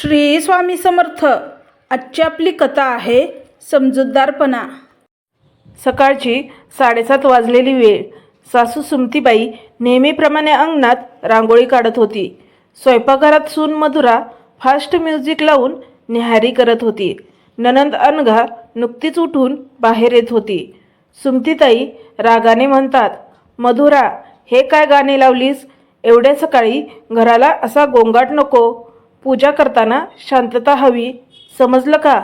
श्री स्वामी समर्थ आजची आपली कथा आहे समजूतदारपणा. सकाळची साडेसात वाजलेली वेळ. सासू सुमतीबाई नेहमीप्रमाणे अंगणात रांगोळी काढत होती. स्वयंपाकघरात सून मधुरा फास्ट म्युझिक लावून निहारी करत होती. ननंद अनघा नुकतीच उठून बाहेर येत होती. सुमतीताई रागाने म्हणतात मधुरा हे काय गाणे लावलीस? एवढ्या सकाळी घराला असा गोंगाट नको. पूजा करताना शांतता हवी समजलं का?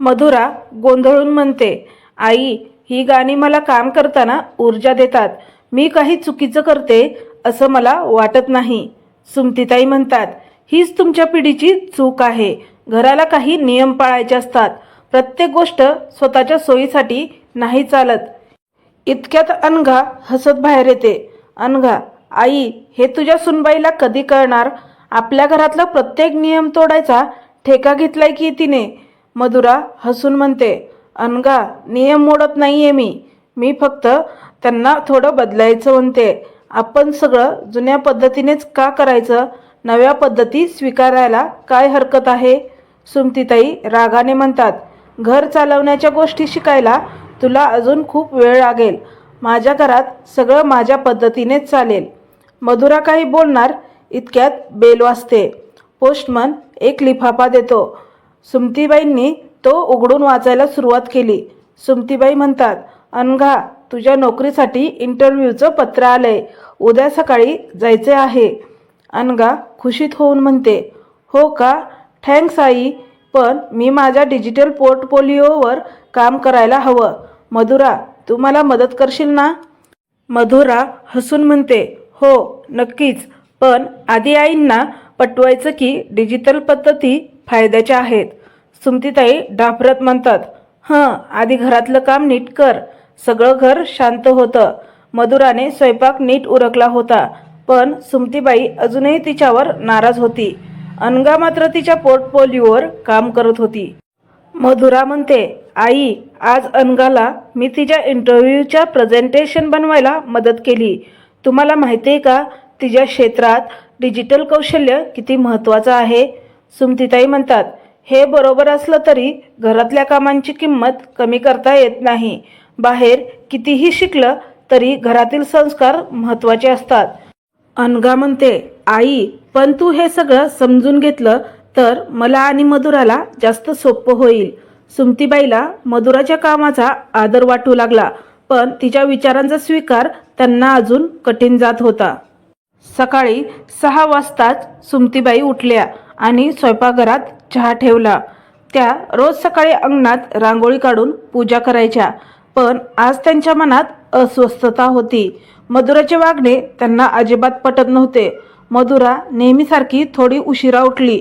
मधुरा गोंधळून म्हणते आई ही गाणी मला काम करताना ऊर्जा देतात. मी काही चुकीचं करते असं मला वाटत नाही. सुमतीताई म्हणतात हीच तुमच्या पिढीची चूक आहे. घराला काही नियम पाळायचे असतात. प्रत्येक गोष्ट स्वतःच्या सोयीसाठी नाही चालत. इतक्यात अनघा हसत बाहेर येते. अनघा आई हे तुझ्या सुनबाईला कधी कळणार? आपल्या घरातला प्रत्येक नियम तोडायचा ठेका घेतलाय की तिने? मधुरा हसून म्हणते अनगा नियम मोडत नाहीये मी. मी फक्त त्यांना थोडं बदलायचं म्हणते. आपण सगळं जुन्या पद्धतीनेच का करायचं? नव्या पद्धती स्वीकारायला काय हरकत आहे? सुमतीताई रागाने म्हणतात घर चालवण्याच्या गोष्टी शिकायला तुला अजून खूप वेळ लागेल. माझ्या घरात सगळं माझ्या पद्धतीनेच चालेल. मधुरा काही बोलणार इतक्यात बेल वाजते. पोस्टमन एक लिफाफा देतो. सुमतीबाईंनी तो उघडून वाचायला सुरुवात केली. सुमतीबाई म्हणतात अनघा तुझ्या नोकरीसाठी इंटरव्ह्यूचं पत्र आलंय. उद्या सकाळी जायचे आहे. अनघा खुशीत होऊन म्हणते हो का? थँक्स आई पण मी माझ्या डिजिटल पोर्टफोलिओवर काम करायला हवं. मधुरा तू मला मदत करशील ना? मधुरा हसून म्हणते हो नक्कीच. पण आधी आईंना पटवायचं की डिजिटल पद्धती फायद्याच्या आहेत. सुमतीताई डाफरत म्हणतात हं आधी घरातलं काम नीट कर. सगळं घर शांत होतं. मधुराने स्वयंपाक नीट उरकला होता पण सुमतीबाई अजूनही तिच्यावर नाराज होती. अनगा मात्र तिच्या पोर्टफोलिओवर काम करत होती. मधुरा म्हणते आई आज अनगाला मी तिच्या इंटरव्ह्यूच्या प्रेझेंटेशन बनवायला मदत केली. तुम्हाला माहिती आहे का तिच्या क्षेत्रात डिजिटल कौशल्य किती महत्त्वाचं आहे? सुमतीताई म्हणतात हे बरोबर असलं तरी घरातल्या कामांची किंमत कमी करता येत नाही. बाहेर कितीही शिकलं तरी घरातील संस्कार महत्त्वाचे असतात. अनघा म्हणते आई पण तू हे सगळं समजून घेतलं तर मला आणि मधुराला जास्त सोपं होईल. सुमतीबाईला मधुराच्या कामाचा आदर वाटू लागला पण तिच्या विचारांचा स्वीकार त्यांना अजून कठीण जात होता. सकाळी सहा वाजताच सुमतीबाई उठल्या आणि स्वयंपाकघरात चहा ठेवला. त्या रोज सकाळी अंगणात रांगोळी काढून पूजा करायच्या पण आज त्यांच्या मनात अस्वस्थता होती. मधुराचे वागणे त्यांना अजिबात पटत नव्हते. मधुरा नेहमीसारखी थोडी उशिरा उठली.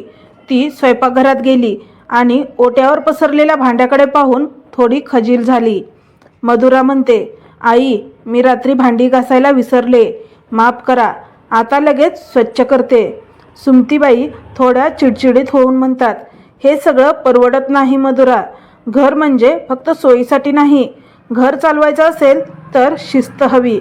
ती स्वयंपाकघरात गेली आणि ओट्यावर पसरलेल्या भांड्याकडे पाहून थोडी खजील झाली. मधुरा म्हणते आई मी रात्री भांडी घासायला विसरले. माफ करा. आता लगेच स्वच्छ करते. सुमतीबाई थोड्या चिडचिडीत होऊन म्हणतात हे सगळं परवडत नाही मधुरा. घर म्हणजे फक्त सोयीसाठी नाही. घर चालवायचं असेल तर शिस्त हवी.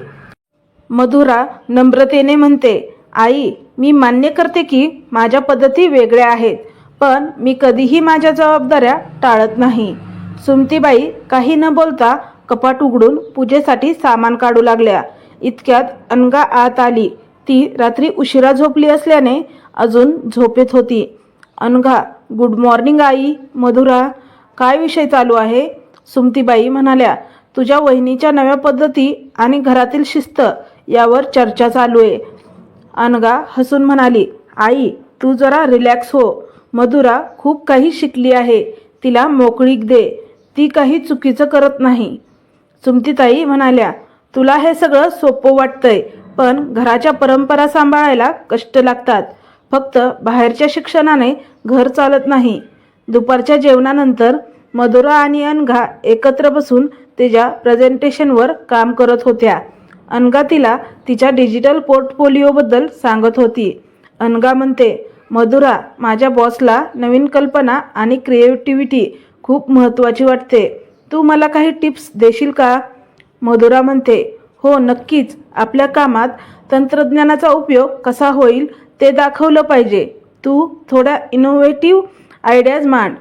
मधुरा नम्रतेने म्हणते आई मी मान्य करते की माझ्या पद्धती वेगळ्या आहेत पण मी कधीही माझ्या जबाबदाऱ्या टाळत नाही. सुमतीबाई काही न बोलता कपाट उघडून पूजेसाठी सामान काढू लागल्या. इतक्यात अनगा आत आली. ती रात्री उशिरा झोपली असल्याने अजून झोपेत होती. अनघा गुड मॉर्निंग आई. मधुरा काय विषय चालू आहे? सुमतीबाई म्हणाल्या तुझ्या वहिनीच्या नव्या पद्धती आणि घरातील शिस्त यावर चर्चा चालू आहे. अनगा हसून म्हणाली आई तू जरा रिलॅक्स हो. मधुरा खूप काही शिकली आहे. तिला मोकळीक दे. ती काही चुकीचं करत नाही. सुमतीताई म्हणाल्या तुला हे सगळं सोपं वाटतंय. पण घराच्या परंपरा सांभाळायला कष्ट लागतात. फक्त बाहेरच्या शिक्षणाने घर चालत नाही. दुपारच्या जेवणानंतर मधुरा आणि अनघा एकत्र बसून तिच्या प्रेझेंटेशनवर काम करत होत्या. अनघा तिला तिच्या डिजिटल पोर्टफोलिओबद्दल सांगत होती. अनघा म्हणते मधुरा माझ्या बॉसला नवीन कल्पना आणि क्रिएटिव्हिटी खूप महत्त्वाची वाटते. तू मला काही टिप्स देशील का? मधुरा म्हणते हो नक्कीच. आपल्या कामात तंत्रज्ञानाचा उपयोग कसा होईल ते दाखवलं पाहिजे. तू थोड्या इनोव्हेटिव्ह आयडियाज मांड.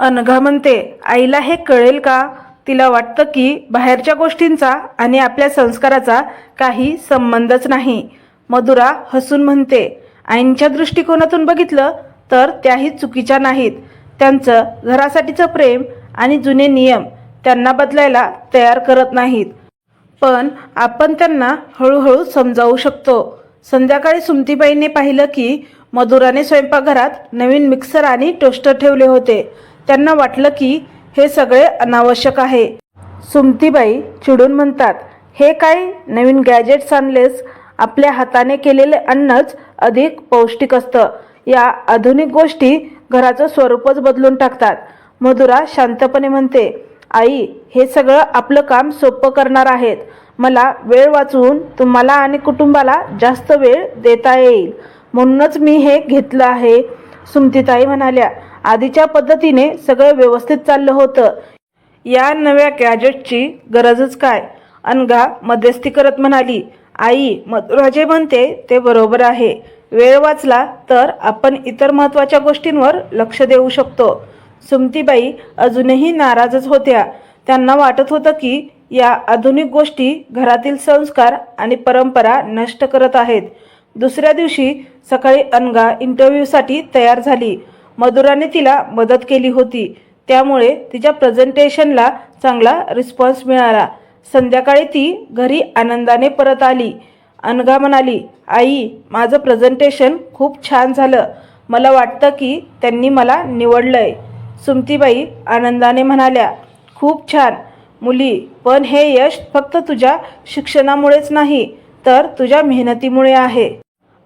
अनघा म्हणते आईला हे कळेल का? तिला वाटतं की बाहेरच्या गोष्टींचा आणि आपल्या संस्काराचा काही संबंधच नाही. मधुरा हसून म्हणते आईंच्या दृष्टिकोनातून बघितलं तर त्याही चुकीच्या नाहीत. त्यांचं घरासाठीचं प्रेम आणि जुने नियम त्यांना बदलायला तयार करत नाहीत. पण आपण त्यांना हळूहळू समजावू शकतो. संध्याकाळी सुमतीबाईने पाहिलं की मधुराने स्वयंपाकघरात नवीन मिक्सर आणि टोस्टर ठेवले होते. त्यांना वाटलं की हे सगळे अनावश्यक आहे. सुमतीबाई चिडून म्हणतात हे काय नवीन गॅजेट्स आणलेस? आपल्या हाताने केलेले अन्नच अधिक पौष्टिक असतं. या आधुनिक गोष्टी घराचं स्वरूपच बदलून टाकतात. मधुरा शांतपणे म्हणते आई हे सगळं आपलं काम सोपं करणार आहेत. मला वेळ वाचवून तुम्हाला आणि कुटुंबाला जास्त वेळ देता येईल. म्हणूनच मी हे घेतलं आहे. सुमतीताई म्हणाल्या आधीच्या पद्धतीने सगळं व्यवस्थित चाललं होतं. या नव्या गॅजेटची गरजच काय? अनघा मध्यस्थी करत म्हणाली आई मधुराजे म्हणते ते बरोबर आहे. वेळ वाचला तर आपण इतर महत्त्वाच्या गोष्टींवर लक्ष देऊ शकतो. सुमतीबाई अजूनही नाराजच होत्या. त्यांना वाटत होतं की या आधुनिक गोष्टी घरातील संस्कार आणि परंपरा नष्ट करत आहेत. दुसऱ्या दिवशी सकाळी अनगा इंटरव्ह्यूसाठी तयार झाली. मधुराने तिला मदत केली होती. त्यामुळे तिच्या प्रेझेंटेशनला चांगला रिस्पॉन्स मिळाला. संध्याकाळी ती घरी आनंदाने परत आली. अनगा म्हणाली आई माझं प्रेझेंटेशन खूप छान झालं. मला वाटतं की त्यांनी मला निवडलं आहे सुमतीबाई आनंदाने म्हणाल्या खूप छान. मुली पण हे यश फक्त तुझ्या शिक्षणामुळेच नाही तर तुझ्या मेहनतीमुळे आहे.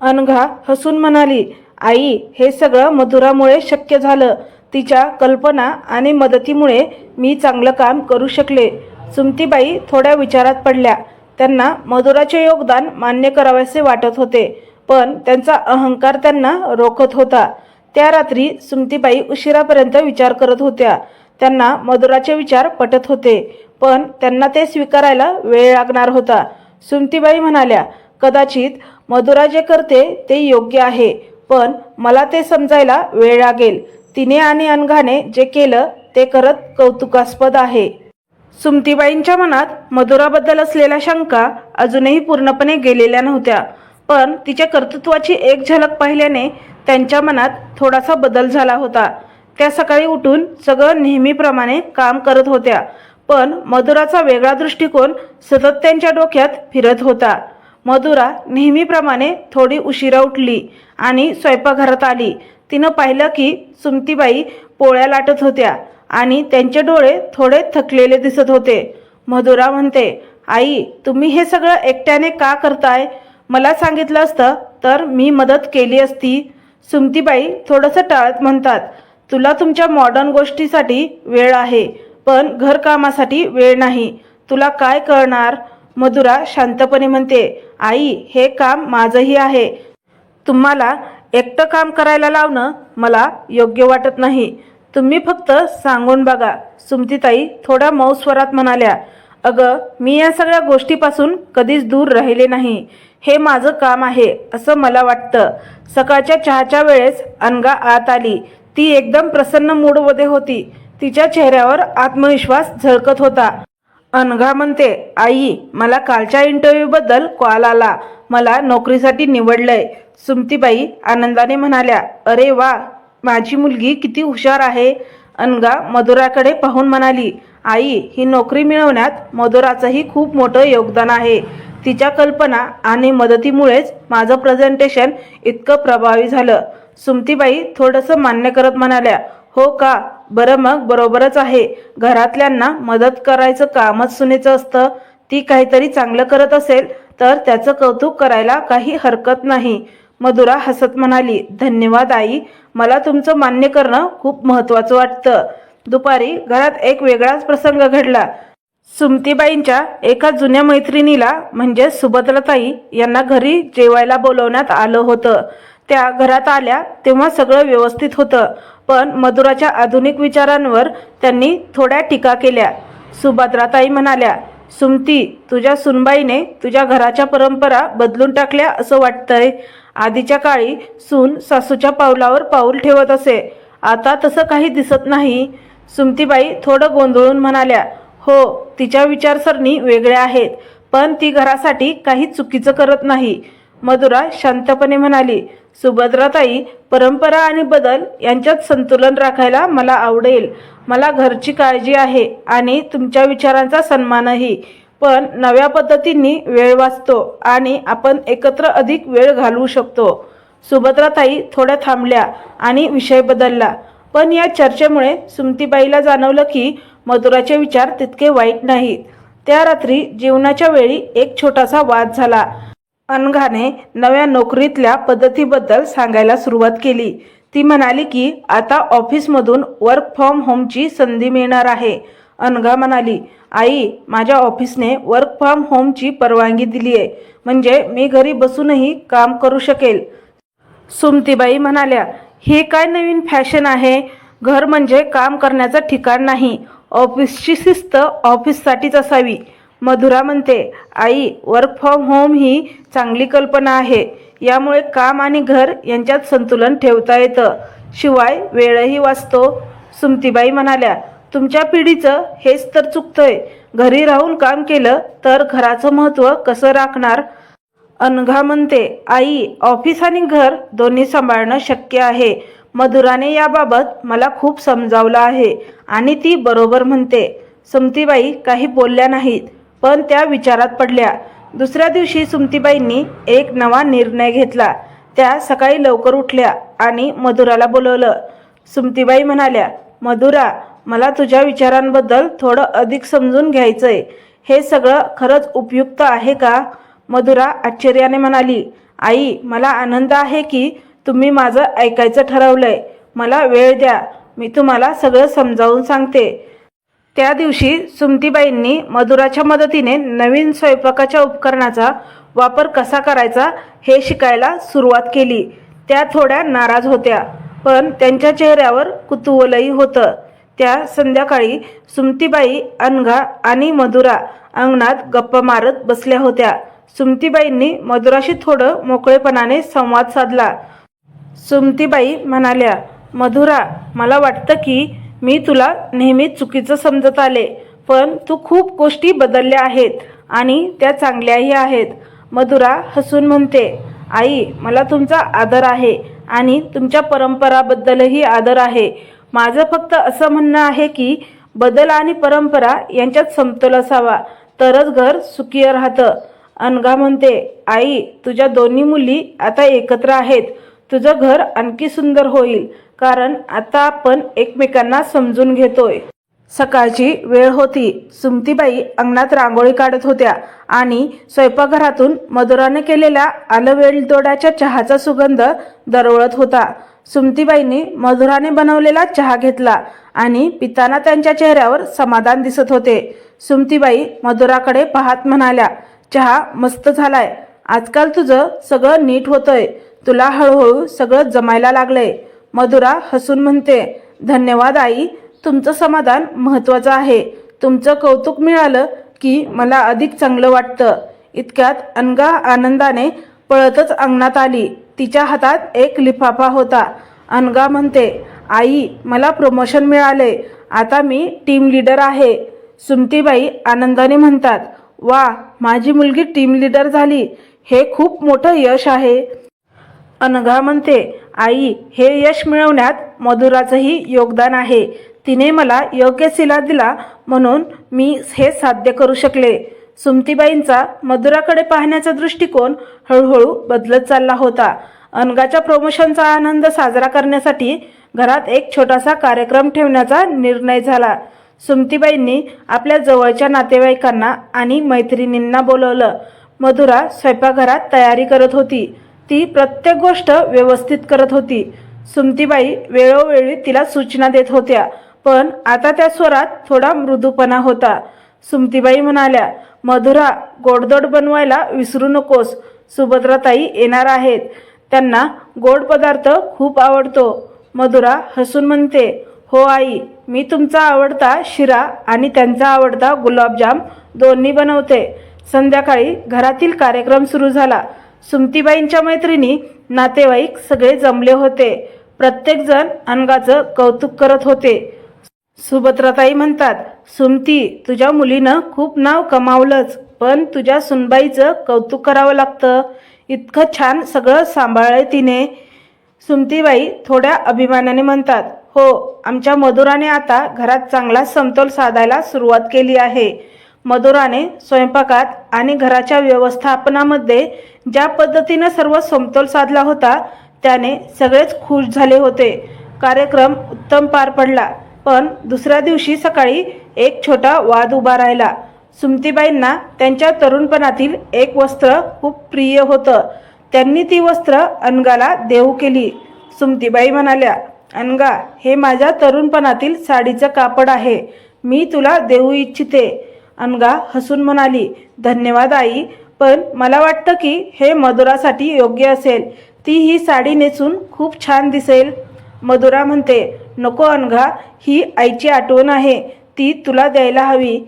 अनघा हसून म्हणाली आई हे सगळं मधुरामुळे शक्य झालं. तिच्या कल्पना आणि मदतीमुळे मी चांगलं काम करू शकले. सुमतीबाई थोड्या विचारात पडल्या. त्यांना मधुराचे योगदान मान्य करावेसे वाटत होते पण त्यांचा अहंकार त्यांना रोखत होता. त्या रात्री सुमतीबाई उशिरापर्यंत विचार करत होत्या. त्यांना मधुराचे विचार पटत होते पण त्यांना ते स्वीकारायला वेळ लागणार होता. सुमतीबाई म्हणाल्या कदाचित मधुरा जे करते ते योग्य आहे पण मला ते समजायला वेळ लागेल. तिने आणि अनघाने जे केलं ते करत कौतुकास्पद आहे. सुमतीबाईंच्या मनात मधुराबद्दल असलेल्या शंका अजूनही पूर्णपणे गेलेल्या नव्हत्या. पण तिच्या कर्तृत्वाची एक झलक पाहिल्याने त्यांच्या मनात थोडासा बदल झाला होता. त्या सकाळी उठून सगळं नेहमीप्रमाणे काम करत होत्या पण मधुराचा वेगळा दृष्टिकोन सतत त्यांच्या डोक्यात फिरत होता. मधुरा नेहमीप्रमाणे थोडी उशिरा उठली आणि स्वयंपाकघरात आली. तिनं पाहिलं की सुमतीबाई पोळ्या लाटत होत्या आणि त्यांचे डोळे थोडे थकलेले दिसत होते. मधुरा म्हणते आई तुम्ही हे सगळं एकट्याने का करताय? मला सांगितलं असतं तर मी मदत केली असती. सुमतीबाई थोडंसं टाळत म्हणतात तुला तुमच्या मॉडर्न गोष्टीसाठी वेळ आहे पण घरकामासाठी वेळ नाही. तुला काय कळणार मधुरा शांतपणे म्हणते आई हे काम माझंही आहे. तुम्हाला एकटं काम करायला लावणं मला योग्य वाटत नाही. तुम्ही फक्त सांगून बघा. सुमतीताई थोड्या मऊ स्वरात म्हणाल्या अगं मी या सगळ्या गोष्टीपासून कधीच दूर राहिले नाही. हे माझं काम आहे असं मला वाटतं. सकाळच्या चहाच्या वेळेस अनगा आत आली. ती एकदम प्रसन्न मूडमध्ये होती. तिच्या चेहऱ्यावर आत्मविश्वास झळकत होता. अनघा म्हणते आई मला कालच्या इंटरव्ह्यूबद्दल कॉल आला. मला नोकरीसाठी निवडलंय. सुमतीबाई आनंदाने म्हणाल्या अरे वा माझी मुलगी किती हुशार आहे. अनगा मधुराकडे पाहून म्हणाली आई ही नोकरी मिळवण्यात मधुराचंही खूप मोठं योगदान आहे. तिच्या कल्पना आणि मदतीमुळेच माझं प्रेझेंटेशन इतकं प्रभावी झालं. सुमतीबाई थोडंसं मान्य करत म्हणाल्या हो का? बरं मग बरोबरच आहे. घरातल्यांना मदत करायचं कामच सुनेचं असतं. ती काहीतरी चांगलं करत असेल तर त्याचं कौतुक करायला काही हरकत नाही. मधुरा हसत म्हणाली धन्यवाद आई. मला तुमचं मान्य करणं खूप महत्त्वाचं वाटतं. दुपारी घरात एक वेगळाच प्रसंग घडला. सुमतीबाईंच्या एका जुन्या मैत्रिणीला म्हणजे सुभद्राताई यांना घरी जेवायला बोलवण्यात आलं होतं. त्या घरात आल्या तेव्हा सगळं व्यवस्थित होतं पण मधुराच्या आधुनिक विचारांवर त्यांनी थोड्या टीका केल्या. सुभद्राताई म्हणाल्या सुमती तुझ्या सुनबाईने तुझ्या घराच्या परंपरा बदलून टाकल्या असं वाटतंय. आधीच्या काळी सून सासूच्या पावलावर पाऊल ठेवत असे. आता तसं काही दिसत नाही. सुमतीबाई थोडं गोंधळून म्हणाल्या हो तिच्या विचारसरणी वेगळ्या आहेत पण ती घरासाठी काही चुकीचं करत नाही. मधुरा शांतपणे म्हणाली सुभद्राताई परंपरा आणि बदल यांच्यात संतुलन राखायला मला आवडेल. मला घरची काळजी आहे आणि तुमच्या विचारांचा सन्मानही. पण नव्या पद्धतींनी वेळ वाचतो आणि आपण एकत्र अधिक वेळ घालवू शकतो. सुभद्राताई थोड्या थांबल्या आणि विषय बदलला. पण या चर्चेमुळे सुमतीबाईला जाणवलं की मधुराचे विचार तितके वाईट नाहीत. त्या रात्री जेवणाच्या वेळी एक छोटासा वाद झाला. अनघाने नव्या नोकरीतल्या पद्धतीबद्दल सांगायला सुरुवात केली. ती म्हणाली की आता ऑफिसमधून वर्क फ्रॉम होमची संधी मिळणार आहे. अनघा म्हणाली आई माझ्या ऑफिसने वर्क फ्रॉम होमची परवानगी दिली आहे म्हणजे मी घरी बसूनही काम करू शकेल. सुमतीबाई म्हणाल्या हे काय नवीन फॅशन आहे? घर म्हणजे काम करण्याचं ठिकाण नाही. ऑफिसची शिस्त ऑफिससाठीच असावी. मधुरा म्हणते आई वर्क फ्रॉम होम ही चांगली कल्पना आहे. यामुळे काम आणि घर यांच्यात संतुलन ठेवता येतं. शिवाय वेळही वाचतो. सुमतीबाई म्हणाल्या तुमच्या पिढीचं हेच तर चुकतंय. घरी राहून काम केलं तर घराचं महत्त्व कसं राखणार? अनघा म्हणते आई ऑफिस आणि घर दोन्ही सांभाळणं शक्य आहे. मधुराने याबाबत मला खूप समजावलं आहे. आणि ती बरोबर म्हणते सुमतीबाई काही बोलल्या नाहीत पण त्या विचारात पडल्या. दुसऱ्या दिवशी सुमतीबाईंनी एक नवा निर्णय घेतला. त्या सकाळी लवकर उठल्या आणि मधुराला बोलवलं. सुमतीबाई म्हणाल्या मधुरा मला तुझ्या विचारांबद्दल थोडं अधिक समजून घ्यायचंय. हे सगळं खरंच उपयुक्त आहे का? मधुरा आश्चर्याने म्हणाली आई मला आनंद आहे की तुम्ही माझं ऐकायचं ठरवलंय. मला वेळ द्या. मी तुम्हाला सगळं समजावून सांगते. त्या दिवशी सुमतीबाईंनी मधुराच्या मदतीने नवीन स्वयंपाकाच्या उपकरणाचा वापर कसा करायचा हे शिकायला सुरुवात केली. त्या थोड्या नाराज होत्या पण त्यांच्या चेहऱ्यावर कुतूहलही होतं. त्या संध्याकाळी सुमतीबाई अनघा आणि मधुरा अंगणात गप्पा मारत बसल्या होत्या. सुमतीबाईंनी मधुराशी थोडं मोकळेपणाने संवाद साधला. सुमतीबाई म्हणाल्या मधुरा मला वाटतं की मी तुला नेहमी चुकीचं समजत आले पण तू खूप गोष्टी बदलल्या आहेत आणि त्या चांगल्याही आहेत. मधुरा हसून म्हणते आई मला तुमचा आदर आहे आणि तुमच्या परंपराबद्दलही आदर आहे. माझं फक्त असं म्हणणं आहे की बदल आणि परंपरा यांच्यात समतोल असावा तरच घर सुखीय राहतं. अनघा म्हणते आई तुझ्या दोन्ही मुली आता एकत्र आहेत. तुझं घर आणखी सुंदर होईल कारण आता आपण एकमेकांना समजून घेतोय. सकाळची वेळ होती. सुमतीबाई अंगणात रांगोळी काढत होत्या आणि स्वयंपाकघरातून मधुराने केलेल्या आलवेलदोड्याच्या चहाचा सुगंध दरवळत होता. सुमतीबाईंनी मधुराने बनवलेला चहा घेतला आणि पिताना त्यांच्या चेहऱ्यावर समाधान दिसत होते. सुमतीबाई मधुराकडे पाहत म्हणाल्या चहा मस्त झालाय. आजकाल तुझं सगळं नीट होतंय. तुला हळूहळू सगळं जमायला लागलंय. मधुरा हसून म्हणते धन्यवाद आई तुमचं समाधान महत्त्वाचं आहे. तुमचं कौतुक मिळालं की मला अधिक चांगलं वाटतं. इतक्यात अनगा आनंदाने पळतच अंगणात आली. तिच्या हातात एक लिफाफा होता. अनगा म्हणते आई मला प्रमोशन मिळाले आता मी टीम लीडर आहे. सुमतीबाई आनंदाने म्हणतात वा माझी मुलगी टीम लीडर झाली. हे खूप मोठं यश आहे. अनघा म्हणते आई हे यश मिळवण्यात मधुराचंही योगदान आहे. तिने मला योग्य सिला दिला म्हणून मी हे साध्य करू शकले. सुमतीबाईंचा मधुराकडे पाहण्याचा दृष्टिकोन हळूहळू बदलत चालला होता. अनगाच्या प्रमोशनचा आनंद साजरा करण्यासाठी घरात एक छोटासा कार्यक्रम ठेवण्याचा निर्णय झाला. सुमतीबाईंनी आपल्या जवळच्या नातेवाईकांना आणि मैत्रिणींना बोलवलं. मधुरा स्वयंपाकघरात तयारी करत होती. ती प्रत्येक गोष्ट व्यवस्थित करत होती. सुमतीबाई वेळोवेळी तिला सूचना देत होत्या पण आता त्या स्वरात थोडा मृदूपणा होता. सुमतीबाई म्हणाल्या मधुरा गोडदोड बनवायला विसरू नकोस. सुभद्राताई येणार आहेत. त्यांना गोड पदार्थ खूप आवडतो. मधुरा हसून म्हणते हो आई मी तुमचा आवडता शिरा आणि त्यांचा आवडता गुलाबजाम दोन्ही बनवते. संध्याकाळी घरातील कार्यक्रम सुरू झाला. सुमतीबाईंच्या मैत्रिणी नातेवाईक सगळे जमले होते. प्रत्येकजण अनगाचं कौतुक करत होते. सुभद्राताई म्हणतात सुमती तुझ्या मुलीनं खूप नाव कमावलंच पण तुझ्या सुनबाईचं कौतुक करावं लागतं. इतकं छान सगळं सांभाळलंय तिने. सुमतीबाई थोड्या अभिमानाने म्हणतात हो आमच्या मधुराने आता घरात चांगला समतोल साधायला सुरुवात केली आहे. मधुराने स्वयंपाकात आणि घराच्या व्यवस्थापनामध्ये ज्या पद्धतीनं सर्व समतोल साधला होता त्याने सगळेच खुश झाले होते. कार्यक्रम उत्तम पार पडला पण दुसऱ्या दिवशी सकाळी एक छोटा वाद उभा राहिला. सुमतीबाईंना त्यांच्या तरुणपणातील एक वस्त्र खूप प्रिय होतं. त्यांनी ती वस्त्र अनगाला देऊ केली. सुमतीबाई म्हणाल्या अनगा हे माझ्या तरुणपणातील साडीचं कापड आहे. मी तुला देऊ इच्छिते. अनगा हसून म्हणाली धन्यवाद आई पण मला वाटतं की हे मधुरासाठी योग्य असेल. ती ही साडी नेसून खूप छान दिसेल. मधुरा म्हणते नको अनघा ही आईची आठवण आहे. ती तुला द्यायला हवी.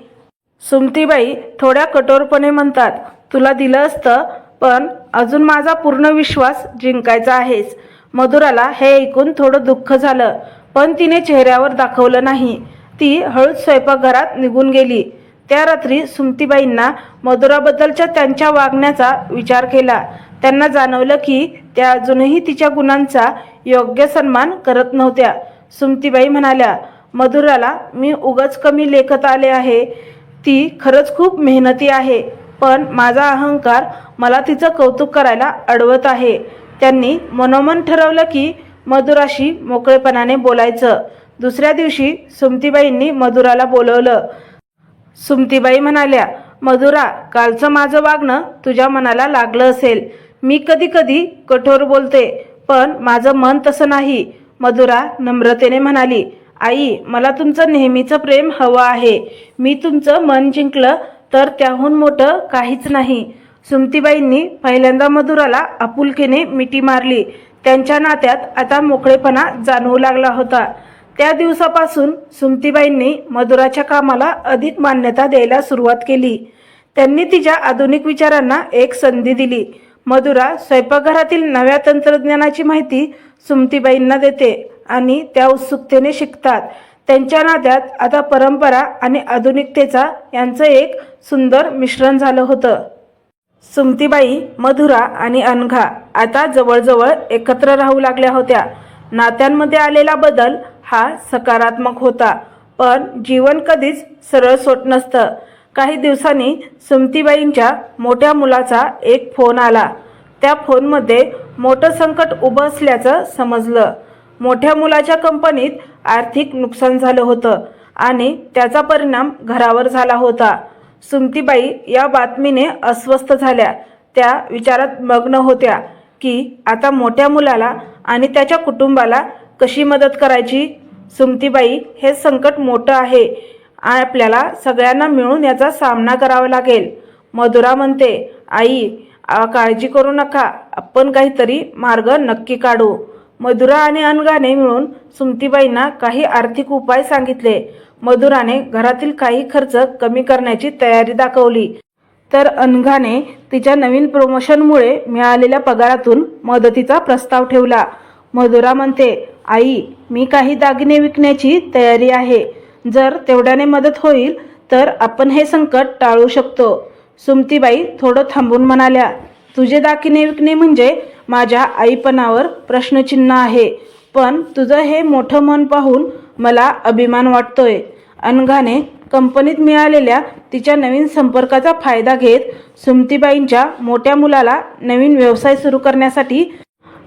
सुमतीबाई थोड्या कठोरपणे म्हणतात तुला दिलं असतं पण अजून माझा पूर्ण विश्वास जिंकायचा आहेस. मधुराला हे ऐकून थोडं दुःख झालं पण तिने चेहऱ्यावर दाखवलं नाही. ती हळूच स्वयंपाकघरात निघून गेली. त्या रात्री सुमतीबाईंना मधुराबद्दलच्या त्यांच्या वागण्याचा विचार केला. त्यांना जाणवलं की त्या अजूनही तिच्या गुणांचा योग्य सन्मान करत नव्हत्या. सुमतीबाई म्हणाल्या मधुराला मी उगच कमी लेखत आले आहे. ती खरंच खूप मेहनती आहे पण माझा अहंकार मला तिचं कौतुक करायला अडवत आहे. त्यांनी मनोमन ठरवलं की मधुराशी मोकळेपणाने बोलायचं. दुसऱ्या दिवशी सुमतीबाईंनी मधुराला बोलवलं. सुमतीबाई म्हणाल्या मधुरा कालचं माझं वागणं तुझ्या मनाला लागलं असेल. मी कधी कधी कठोर बोलते पण माझं मन तसं नाही. मधुरा नम्रतेने म्हणाली आई मला तुमचं नेहमीचं प्रेम हवं आहे. मी तुमचं मन जिंकलं तर त्याहून मोठं काहीच नाही. सुमतीबाईंनी पहिल्यांदा मधुराला आपुलकीने मिठी मारली. त्यांच्या नात्यात आता मोकळेपणा जाणवू लागला होता. त्या दिवसापासून सुमतीबाईंनी मधुराच्या कामाला अधिक मान्यता द्यायला सुरुवात केली. त्यांनी तिच्या आधुनिक विचारांना एक संधी दिली. मधुरा स्वयंपाकघरातील नव्या तंत्रज्ञानाची माहिती सुमतीबाईंना देते आणि त्या उत्सुकतेने शिकतात. त्यांच्या नात्यात आता परंपरा आणि आधुनिकतेचा यांचं एक सुंदर मिश्रण झालं होतं. सुमतीबाई मधुरा आणि अनघा आता जवळजवळ एकत्र राहू लागल्या होत्या. नात्यांमध्ये आलेला बदल हा सकारात्मक होता. पण जीवन कधीच सरळ सोट नसतं. काही दिवसांनी सुमतीबाईंच्या मोठ्या मुलाचा एक फोन आला. त्या फोनमध्ये मोठं संकट उभं असल्याचं समजलं. मोठ्या मुलाच्या कंपनीत आर्थिक नुकसान झालं होतं आणि त्याचा परिणाम घरावर झाला होता. सुमतीबाई या बातमीने अस्वस्थ झाल्या. त्या विचारात मग्न होत्या की आता मोठ्या मुलाला आणि त्याच्या कुटुंबाला कशी मदत करायची? सुमतीबाई हे संकट मोठं आहे. आपल्याला सगळ्यांना मिळून याचा सामना करावा लागेल. मधुरा म्हणते आई काळजी करू नका. आपण काहीतरी मार्ग नक्की काढू. मधुरा आणि अनगाने मिळून सुमतीबाईंना काही आर्थिक उपाय सांगितले. मधुराने घरातील काही खर्च कमी करण्याची तयारी दाखवली. तर अनघाने तिच्या नवीन प्रमोशनमुळे मिळालेल्या पगारातून मदतीचा प्रस्ताव ठेवला. मधुरा म्हणते आई मी काही दागिने विकण्याची तयारी आहे. जर तेवढ्याने मदत होईल तर आपण हे संकट टाळू शकतो. सुमतीबाई थोडं थांबून म्हणाल्या तुझे दागिने विकणे म्हणजे माझ्या आईपणावर प्रश्नचिन्ह आहे. पण तुझं हे मोठं मन पाहून मला अभिमान वाटतोय. अनघाने कंपनीत मिळालेल्या तिच्या नवीन संपर्काचा फायदा घेत सुमतीबाईंच्या मोठ्या मुलाला नवीन व्यवसाय सुरू करण्यासाठी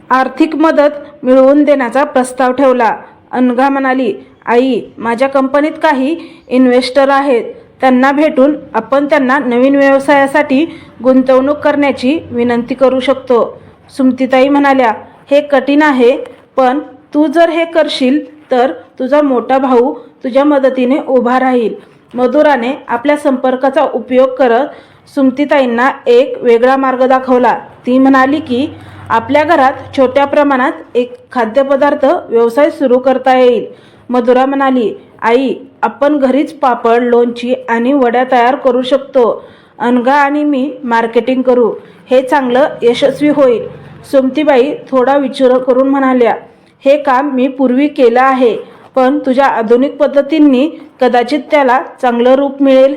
आर्थिक मदत मिळवून देण्याचा प्रस्ताव ठेवला. अनघा म्हणाली आई माझ्या कंपनीत काही इन्व्हेस्टर आहेत. त्यांना भेटून आपण त्यांना नवीन व्यवसायासाठी गुंतवणूक करण्याची विनंती करू शकतो. सुमतीताई म्हणाल्या हे कठीण आहे पण तू जर हे करशील तर तुझा मोठा भाऊ तुझ्या मदतीने उभा राहील. मधुराने आपल्या संपर्काचा उपयोग करत सुमतीताईंना एक वेगळा मार्ग दाखवला. ती म्हणाली की आपल्या घरात छोट्या प्रमाणात एक खाद्यपदार्थ व्यवसाय सुरू करता येईल. मधुरा म्हणाली आई आपण घरीच पापड लोणची आणि वड्या तयार करू शकतो. अनघा आणि मी मार्केटिंग करू. हे चांगलं यशस्वी होईल. सुमतीबाई थोडा विचार करून म्हणाल्या हे काम मी पूर्वी केलं आहे पण तुझ्या आधुनिक पद्धतींनी कदाचित त्याला चांगलं रूप मिळेल.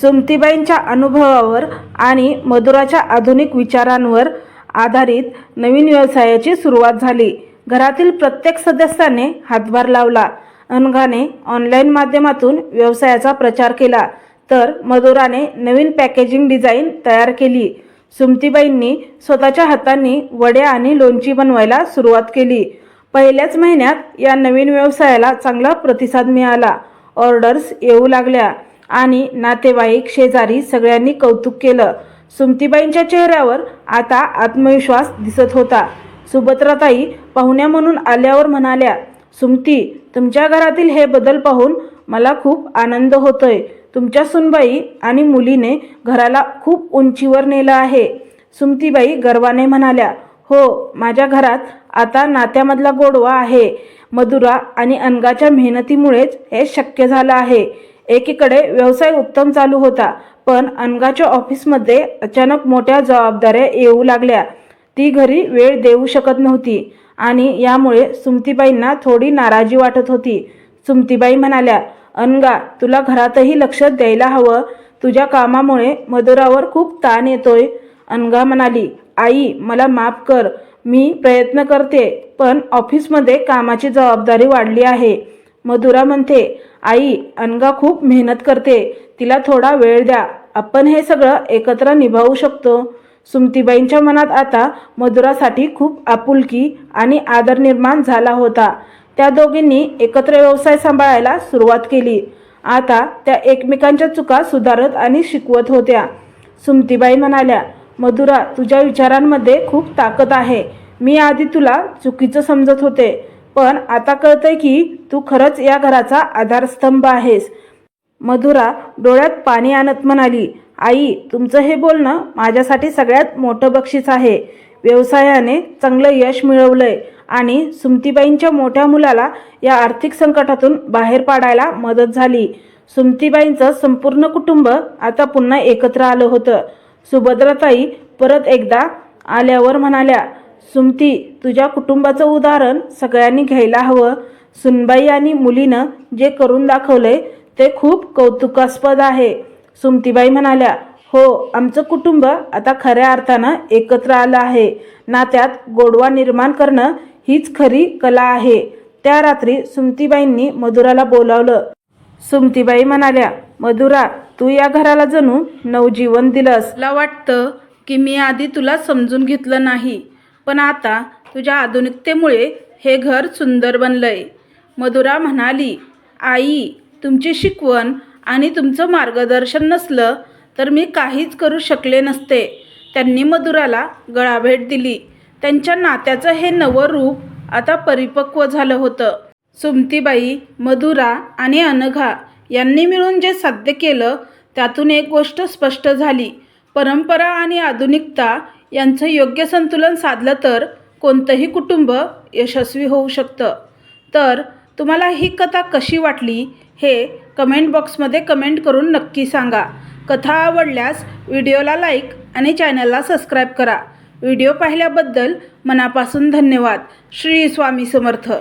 सुमतीबाईंच्या अनुभवावर आणि मधुराच्या आधुनिक विचारांवर आधारित नवीन व्यवसायाची सुरुवात झाली. घरातील प्रत्येक सदस्याने हातभार लावला. अनघाने ऑनलाईन माध्यमातून व्यवसायाचा प्रचार केला. तर मधुराने नवीन पॅकेजिंग डिझाईन तयार केली. सुमतीबाईंनी स्वतःच्या हातांनी वड्या आणि लोणची बनवायला सुरुवात केली. पहिल्याच महिन्यात या नवीन व्यवसायाला चांगला प्रतिसाद मिळाला. ऑर्डर्स येऊ लागल्या आणि नातेवाईक शेजारी सगळ्यांनी कौतुक केलं. सुमतीबाईंच्या चेहऱ्यावर आता आत्मविश्वास दिसत होता. सुभद्राताई पाहुण्या म्हणून आल्यावर म्हणाल्या सुमती तुमच्या घरातील हे बदल पाहून मला खूप आनंद होतोय. तुमच्या सुनबाई आणि मुलीने घराला खूप उंचीवर नेलं आहे. सुमतीबाई गर्वाने म्हणाल्या हो माझ्या घरात आता नात्यामधला गोडवा आहे. मधुरा आणि अनगाच्या मेहनतीमुळेच हे शक्य झालं आहे. एकीकडे व्यवसाय उत्तम चालू होता. पण अनगाच्या ऑफिसमध्ये अचानक मोठ्या जबाबदाऱ्या येऊ लागल्या. ती घरी वेळ देऊ शकत नव्हती आणि यामुळे सुमतीबाईंना थोडी नाराजी वाटत होती. सुमतीबाई म्हणाल्या अनगा तुला घरातही लक्ष द्यायला हवं. तुझ्या कामामुळे मधुरावर खूप ताण येतोय. अनगा म्हणाली आई मला माफ कर. मी प्रयत्न करते पण ऑफिसमध्ये कामाची जबाबदारी वाढली आहे. मधुरा म्हणते आई अनगा खूप मेहनत करते. तिला थोडा वेळ द्या. आपण हे सगळं एकत्र निभावू शकतो. सुमतीबाईंच्या मनात आता मधुरासाठी खूप आपुलकी आणि आदर निर्माण झाला होता. त्या दोघींनी एकत्र व्यवसाय सांभाळायला सुरुवात केली. आता त्या एकमेकांच्या चुका सुधारत आणि शिकवत होत्या. सुमतीबाई म्हणाल्या मधुरा तुझ्या विचारांमध्ये खूप ताकद आहे. मी आधी तुला चुकीचं समजत होते. पण आता कळतंय की तू खरंच या घराचा आधारस्तंभ आहेस. मधुरा डोळ्यात पाणी आणत म्हणाली आई तुमचं हे बोलणं माझ्यासाठी सगळ्यात मोठं बक्षीस आहे. व्यवसायाने चांगलं यश मिळवलंय आणि सुमतीबाईंच्या मोठ्या मुलाला या आर्थिक संकटातून बाहेर पाडायला मदत झाली. सुमतीबाईंचं संपूर्ण कुटुंब आता पुन्हा एकत्र आलं होतं. सुभद्राताई परत एकदा आल्यावर म्हणाल्या सुमती तुझ्या कुटुंबाचं उदाहरण सगळ्यांनी घ्यायला हवं. सुनबाई आणि मुलीनं जे करून दाखवले ते खूप कौतुकास्पद आहे. सुमतीबाई म्हणाल्या हो आमचं कुटुंब आता खऱ्या अर्थानं एकत्र आलं आहे. नात्यात गोडवा निर्माण करणं हीच खरी कला आहे. त्या रात्री सुमतीबाईंनी मधुराला बोलावलं. सुमतीबाई म्हणाल्या मधुरा तू या घराला जणू नवजीवन दिलंस. मला वाटतं की मी आधी तुला समजून घेतलं नाही. पण आता तुझ्या आधुनिकतेमुळे हे घर सुंदर बनलंय. मधुरा म्हणाली आई तुमची शिकवण आणि तुमचं मार्गदर्शन नसलं तर मी काहीच करू शकले नसते. त्यांनी मधुराला गळाभेट दिली. त्यांच्या नात्याचं हे नवं रूप आता परिपक्व झालं होतं. सुमतीबाई मधुरा आणि अनघा यांनी मिळून जे साध्य केलं त्यातून एक गोष्ट स्पष्ट झाली. परंपरा आणि आधुनिकता यांचं योग्य संतुलन साधलं तर कोणतंही कुटुंब यशस्वी होऊ शकतं. तर तुम्हाला ही कथा कशी वाटली हे कमेंट बॉक्समध्ये कमेंट करून नक्की सांगा. कथा आवडल्यास व्हिडिओला लाईक आणि चॅनलला सबस्क्राईब करा. व्हिडिओ पाहिल्याबद्दल मनापासून धन्यवाद. श्री स्वामी समर्थ.